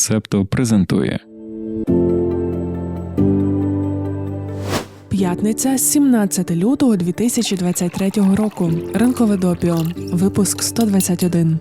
Септо презентує П'ятниця, 17 лютого 2023 року. Ранкове допіо. Випуск 121.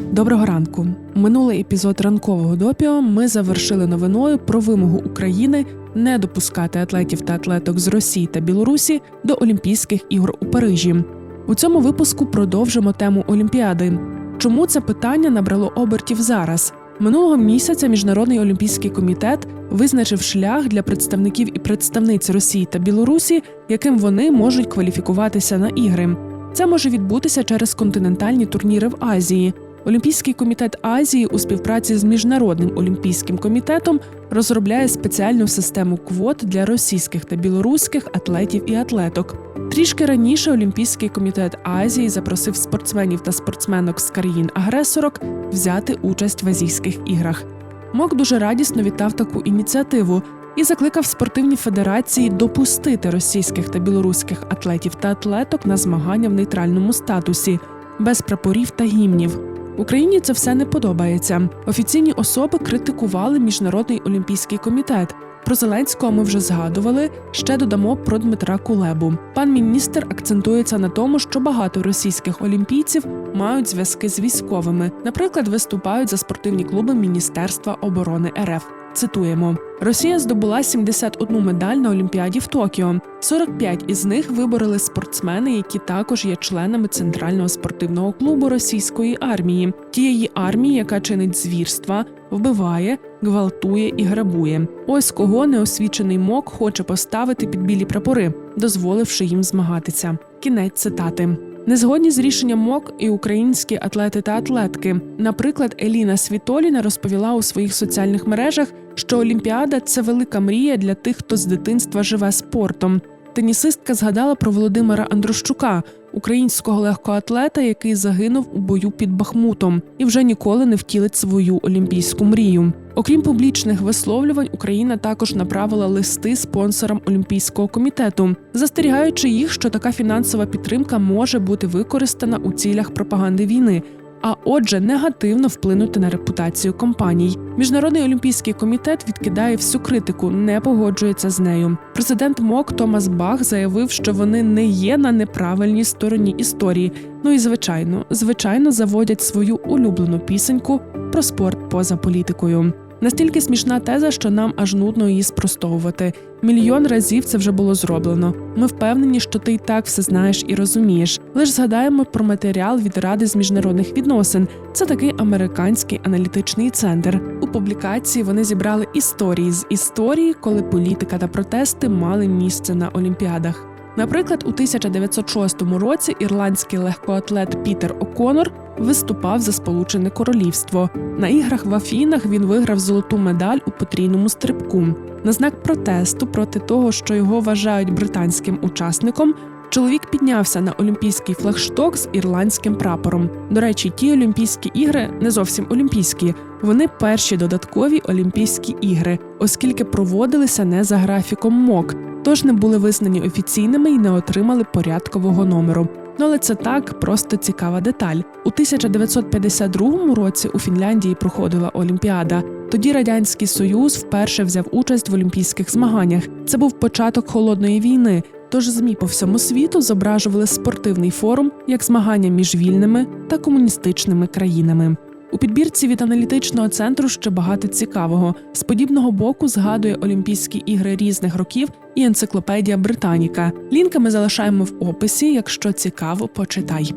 Доброго ранку. Минулий епізод ранкового допіо ми завершили новиною про вимогу України не допускати атлетів та атлеток з Росії та Білорусі до Олімпійських ігор у Парижі. У цьому випуску продовжимо тему Олімпіади. Чому це питання набрало обертів зараз? Минулого місяця Міжнародний олімпійський комітет визначив шлях для представників і представниць Росії та Білорусі, яким вони можуть кваліфікуватися на ігри. Це може відбутися через континентальні турніри в Азії. Олімпійський комітет Азії у співпраці з міжнародним олімпійським комітетом розробляє спеціальну систему квот для російських та білоруських атлетів і атлеток. Трішки раніше Олімпійський комітет Азії запросив спортсменів та спортсменок з країн-агресорок взяти участь в азійських іграх. МОК дуже радісно вітав таку ініціативу і закликав спортивні федерації допустити російських та білоруських атлетів та атлеток на змагання в нейтральному статусі без прапорів та гімнів. Україні це все не подобається. Офіційні особи критикували міжнародний олімпійський комітет. Про Зеленського ми вже згадували. Ще додамо про Дмитра Кулебу. Пан міністр акцентується на тому, що багато російських олімпійців мають зв'язки з військовими, наприклад, виступають за спортивні клуби Міністерства оборони РФ. Цитуємо: Росія здобула 71 медаль на Олімпіаді в Токіо. 45 із них вибороли спортсмени, які також є членами центрального спортивного клубу російської армії, тієї армії, яка чинить звірства, вбиває, гвалтує і грабує. Ось кого неосвічений мок хоче поставити під білі прапори, дозволивши їм змагатися. Кінець цитати. Незгодні з рішенням МОК і українські атлети та атлетки. Наприклад, Еліна Світоліна розповіла у своїх соціальних мережах, що Олімпіада це велика мрія для тих, хто з дитинства живе спортом. Тенісистка згадала про Володимира Андрощука, українського легкоатлета, який загинув у бою під Бахмутом і вже ніколи не втілить свою олімпійську мрію. Окрім публічних висловлювань, Україна також направила листи спонсорам Олімпійського комітету, застерігаючи їх, що така фінансова підтримка може бути використана у цілях пропаганди війни. А отже, негативно вплинути на репутацію компаній. Міжнародний олімпійський комітет відкидає всю критику, не погоджується з нею. Президент МОК Томас Бах заявив, що вони не є на неправильній стороні історії. Ну і звичайно, звичайно, заводять свою улюблену пісеньку про спорт поза політикою. Настільки смішна теза, що нам аж нудно її спростовувати. Мільйон разів це вже було зроблено. Ми впевнені, що ти й так все знаєш і розумієш. Лиш згадаємо про матеріал від Ради з міжнародних відносин. Це такий американський аналітичний центр. У публікації вони зібрали історії з історії, коли політика та протести мали місце на олімпіадах. Наприклад, у 1906 році ірландський легкоатлет Пітер О'Конор виступав за Сполучене Королівство. На іграх в Афінах він виграв золоту медаль у потрійному стрибку. На знак протесту проти того, що його вважають британським учасником. Чоловік піднявся на олімпійський флагшток з ірландським прапором. До речі, ті Олімпійські ігри не зовсім олімпійські. Вони перші додаткові Олімпійські ігри, оскільки проводилися не за графіком МОК, тож не були визнані офіційними і не отримали порядкового номеру. Ну, але це так просто цікава деталь. У 1952 році у Фінляндії проходила Олімпіада. Тоді радянський союз вперше взяв участь в олімпійських змаганнях. Це був початок холодної війни. Тож змі по всьому світу зображували спортивний форум як змагання між вільними та комуністичними країнами. У підбірці від аналітичного центру ще багато цікавого. З подібного боку згадує Олімпійські ігри різних років і енциклопедія Британіка. Лінки ми залишаємо в описі. Якщо цікаво, почитай.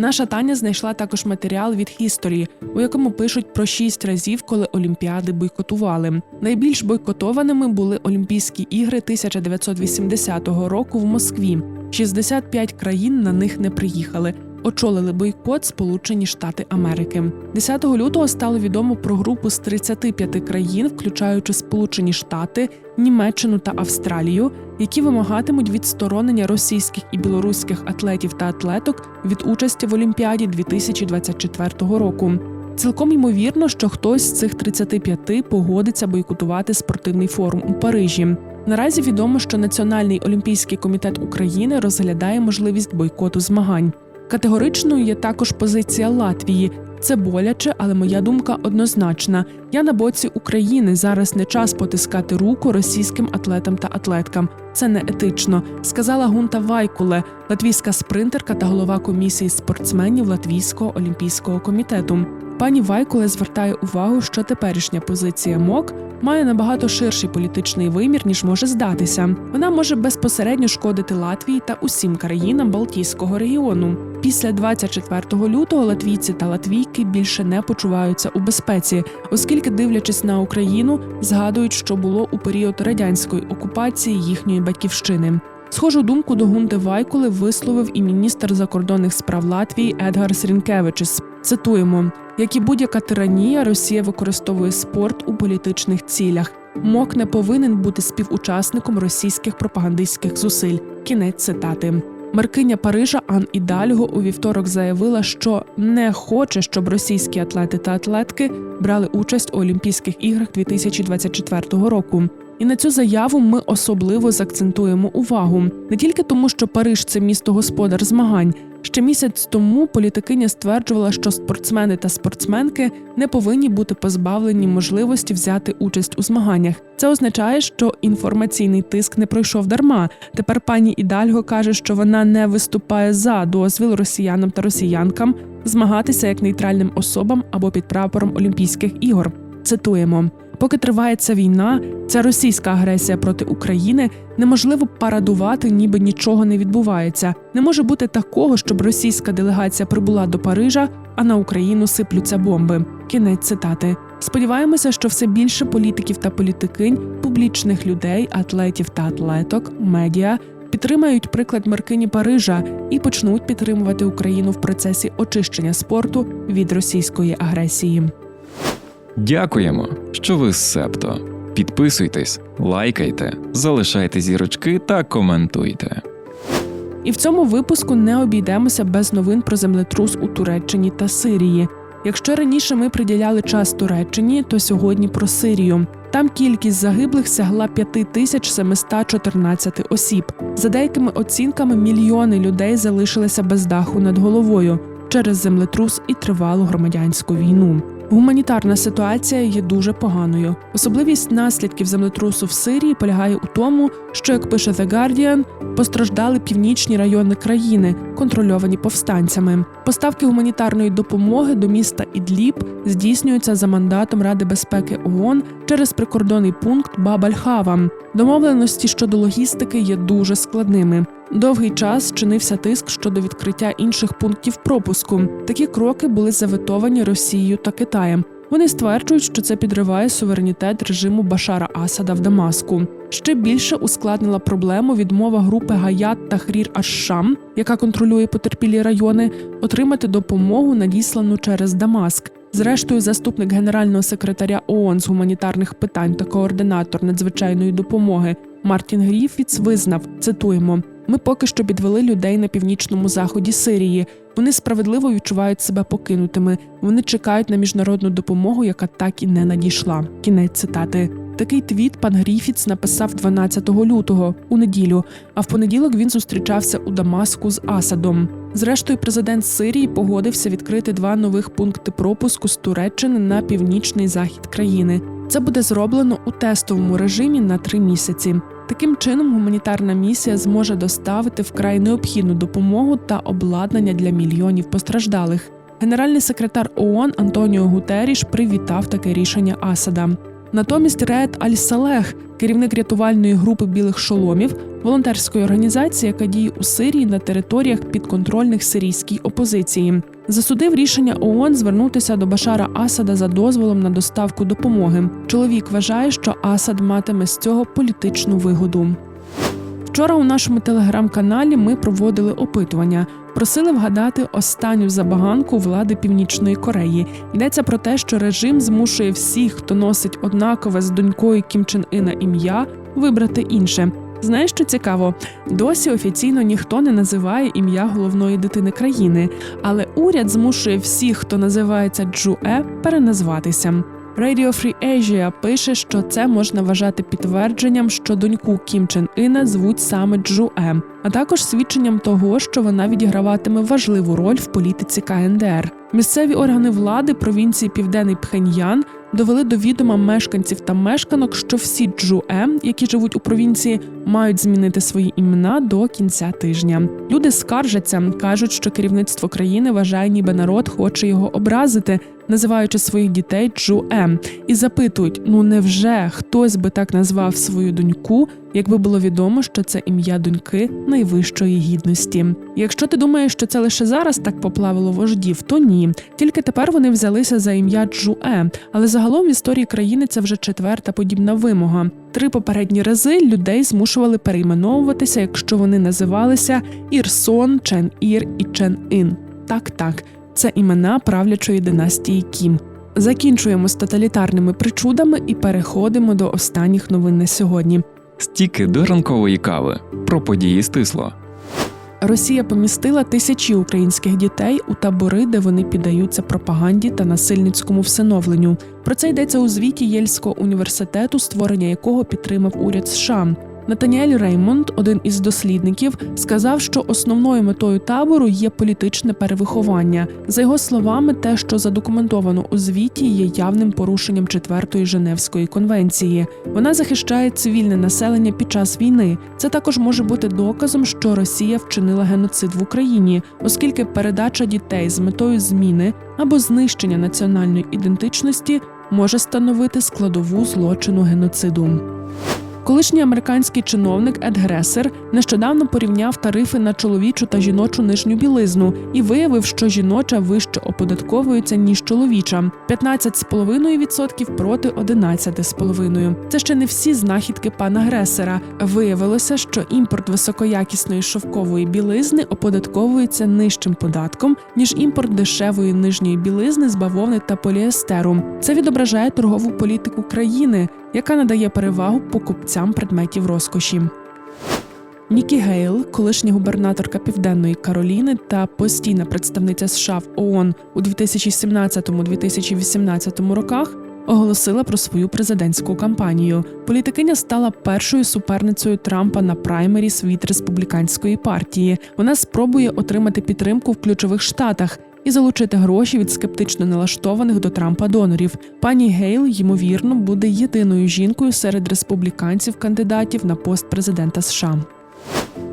Наша Таня знайшла також матеріал від History, у якому пишуть про шість разів, коли Олімпіади бойкотували. Найбільш бойкотованими були Олімпійські ігри 1980 року в Москві. 65 країн на них не приїхали. Очолили бойкот Сполучені Штати Америки. 10 лютого стало відомо про групу з 35 країн, включаючи Сполучені Штати, Німеччину та Австралію, які вимагатимуть відсторонення російських і білоруських атлетів та атлеток від участі в Олімпіаді 2024 року. Цілком ймовірно, що хтось з цих 35 погодиться бойкотувати спортивний форум у Парижі. Наразі відомо, що Національний олімпійський комітет України розглядає можливість бойкоту змагань. Категоричною є також позиція Латвії. Це боляче, але моя думка однозначна. Я на боці України. Зараз не час потискати руку російським атлетам та атлеткам. Це не етично, сказала Гунта Вайкуле, латвійська спринтерка та голова комісії спортсменів Латвійського олімпійського комітету. Пані Вайкуле звертає увагу, що теперішня позиція МОК має набагато ширший політичний вимір, ніж може здатися. Вона може безпосередньо шкодити Латвії та усім країнам Балтійського регіону. Після 24 лютого латвійці та латвійки більше не почуваються у безпеці, оскільки, дивлячись на Україну, згадують, що було у період радянської окупації їхньої батьківщини. Схожу думку до Гунти Вайкули висловив і міністр закордонних справ Латвії Едгар Срінкевичес. Цитуємо: як і будь-яка тиранія, Росія використовує спорт у політичних цілях. МОК не повинен бути співучасником російських пропагандистських зусиль. Кінець цитати. Меркиня Парижа Ан Ідальго у вівторок заявила, що не хоче, щоб російські атлети та атлетки брали участь у Олімпійських іграх 2024 року. І на цю заяву ми особливо закцентуємо увагу не тільки тому, що Париж це місто господар змагань. Ще місяць тому політикиня стверджувала, що спортсмени та спортсменки не повинні бути позбавлені можливості взяти участь у змаганнях. Це означає, що інформаційний тиск не пройшов дарма. Тепер пані Ідальго каже, що вона не виступає за дозвіл росіянам та росіянкам змагатися як нейтральним особам або під прапором Олімпійських ігор. Цитуємо. Поки триває ця війна, ця російська агресія проти України, неможливо парадувати, ніби нічого не відбувається. Не може бути такого, щоб російська делегація прибула до Парижа, а на Україну сиплються бомби. Кінець цитати. Сподіваємося, що все більше політиків та політикинь, публічних людей, атлетів та атлеток, медіа підтримають приклад Маркині Парижа і почнуть підтримувати Україну в процесі очищення спорту від російської агресії. Дякуємо, що ви з Септо. Підписуйтесь, лайкайте, залишайте зірочки та коментуйте. І в цьому випуску не обійдемося без новин про землетрус у Туреччині та Сирії. Якщо раніше ми приділяли час Туреччині, то сьогодні про Сирію. Там кількість загиблих сягла 5714 осіб. За деякими оцінками, мільйони людей залишилися без даху над головою через землетрус і тривалу громадянську війну. Гуманітарна ситуація є дуже поганою. Особливість наслідків землетрусу в Сирії полягає у тому, що, як пише The Guardian, постраждали північні райони країни, контрольовані повстанцями. Поставки гуманітарної допомоги до міста Ідліб здійснюються за мандатом Ради безпеки ООН через прикордонний пункт Бабальхава. Домовленості щодо логістики є дуже складними. Довгий час чинився тиск щодо відкриття інших пунктів пропуску. Такі кроки були заветовані Росією та Китаєм. Вони стверджують, що це підриває суверенітет режиму Башара Асада в Дамаску. Ще більше ускладнила проблему відмова групи Гаят та Хрір Аш-Шам, яка контролює потерпілі райони, отримати допомогу, надіслану через Дамаск. Зрештою, заступник генерального секретаря ООН з гуманітарних питань та координатор надзвичайної допомоги Мартін Гріфіц визнав цитуємо: ми поки що підвели людей на північному заході Сирії. Вони справедливо відчувають себе покинутими. Вони чекають на міжнародну допомогу, яка так і не надійшла. Кінець цитати. Такий твіт пан Гріфіц написав 12 лютого у неділю. А в понеділок він зустрічався у Дамаску з Асадом. Зрештою, президент Сирії погодився відкрити два нових пункти пропуску з Туреччини на північний захід країни. Це буде зроблено у тестовому режимі на три місяці. Таким чином, гуманітарна місія зможе доставити вкрай необхідну допомогу та обладнання для мільйонів постраждалих. Генеральний секретар ООН Антоніо Гутеріш привітав таке рішення Асада. Натомість Ред Аль-Салех, керівник рятувальної групи білих шоломів, волонтерської організації, яка діє у Сирії на територіях підконтрольних сирійській опозиції, засудив рішення ООН звернутися до Башара Асада за дозволом на доставку допомоги. Чоловік вважає, що Асад матиме з цього політичну вигоду. Вчора у нашому телеграм-каналі ми проводили опитування. Просили вгадати останню забаганку влади Північної Кореї. Йдеться про те, що режим змушує всіх, хто носить однакове з донькою Кім Чен Ина ім'я, вибрати інше. Знаєш, що цікаво? Досі офіційно ніхто не називає ім'я головної дитини країни, але уряд змушує всіх, хто називається Джуе, переназватися. Radio Free Asia пише, що це можна вважати підтвердженням, що доньку Кім Чен Іна звуть саме Джу Е, а також свідченням того, що вона відіграватиме важливу роль в політиці КНДР. Місцеві органи влади провінції Південний Пхеньян довели до відома мешканців та мешканок, що всі Джу Е, які живуть у провінції, мають змінити свої імена до кінця тижня. Люди скаржаться, кажуть, що керівництво країни вважає, ніби народ хоче його образити, називаючи своїх дітей Джу Е, і запитують: ну невже хтось би так назвав свою доньку, якби було відомо, що це ім'я доньки найвищої гідності. Якщо ти думаєш, що це лише зараз так поплавило вождів, то ні. Тільки тепер вони взялися за ім'я Джу Е, але загалом в історії країни це вже четверта подібна вимога. Три попередні рази людей змушували перейменовуватися, якщо вони називалися Ірсон, Чен Ір і Чен Ін. Так, так, це імена правлячої династії Кім. Закінчуємо з тоталітарними причудами і переходимо до останніх новин на сьогодні. Стіки до ранкової кави про події стисло. Росія помістила тисячі українських дітей у табори, де вони піддаються пропаганді та насильницькому всиновленню. Про це йдеться у звіті Єльського університету, створення якого підтримав уряд США. Натаніель Реймонд, один із дослідників, сказав, що основною метою табору є політичне перевиховання. За його словами, те, що задокументовано у звіті, є явним порушенням четвертої Женевської конвенції. Вона захищає цивільне населення під час війни. Це також може бути доказом, що Росія вчинила геноцид в Україні, оскільки передача дітей з метою зміни або знищення національної ідентичності може становити складову злочину геноциду. Колишній американський чиновник Ед Гресер нещодавно порівняв тарифи на чоловічу та жіночу нижню білизну і виявив, що жіноча вище оподатковується ніж чоловіча 15,5% проти 11,5%. Це ще не всі знахідки пана Гресера. Виявилося, що імпорт високоякісної шовкової білизни оподатковується нижчим податком ніж імпорт дешевої нижньої білизни з бавовни та поліестеру. Це відображає торгову політику країни, яка надає перевагу покупцям предметів розкоші. Нікі Гейл, колишня губернаторка Південної Кароліни та постійна представниця США в ООН у 2017-2018 роках, оголосила про свою президентську кампанію. Політикиня стала першою суперницею Трампа на праймеріс від республіканської партії. Вона спробує отримати підтримку в ключових штатах. І залучити гроші від скептично налаштованих до Трампа донорів. Пані Гейл, ймовірно, буде єдиною жінкою серед республіканців-кандидатів на пост президента США.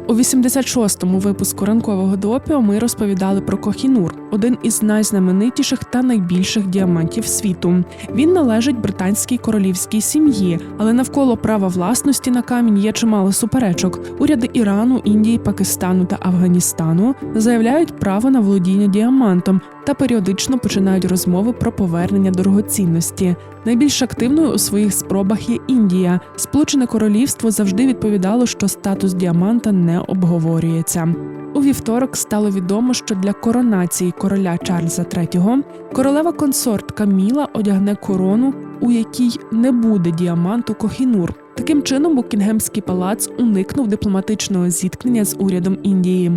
У 86-му випуску ранкового допіо ми розповідали про Кохінур, один із найзнаменитіших та найбільших діамантів світу. Він належить британській королівській сім'ї, але навколо права власності на камінь є чимало суперечок. Уряди Ірану, Індії, Пакистану та Афганістану заявляють право на володіння діамантом та періодично починають розмови про повернення дорогоцінності. Найбільш активною у своїх спробах є Індія. Сполучене Королівство завжди відповідало, що статус діаманта не обговорюється. У вівторок стало відомо, що для коронації короля Чарльза III королева консорт Каміла одягне корону, у якій не буде діаманту Кохінур. Таким чином, Букінгемський палац уникнув дипломатичного зіткнення з урядом Індії.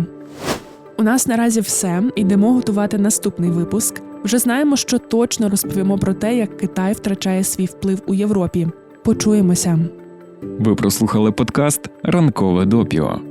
У нас наразі все. Йдемо готувати наступний випуск. Вже знаємо, що точно розповімо про те, як Китай втрачає свій вплив у Європі. Почуємося. Ви прослухали подкаст Ранкове допіо.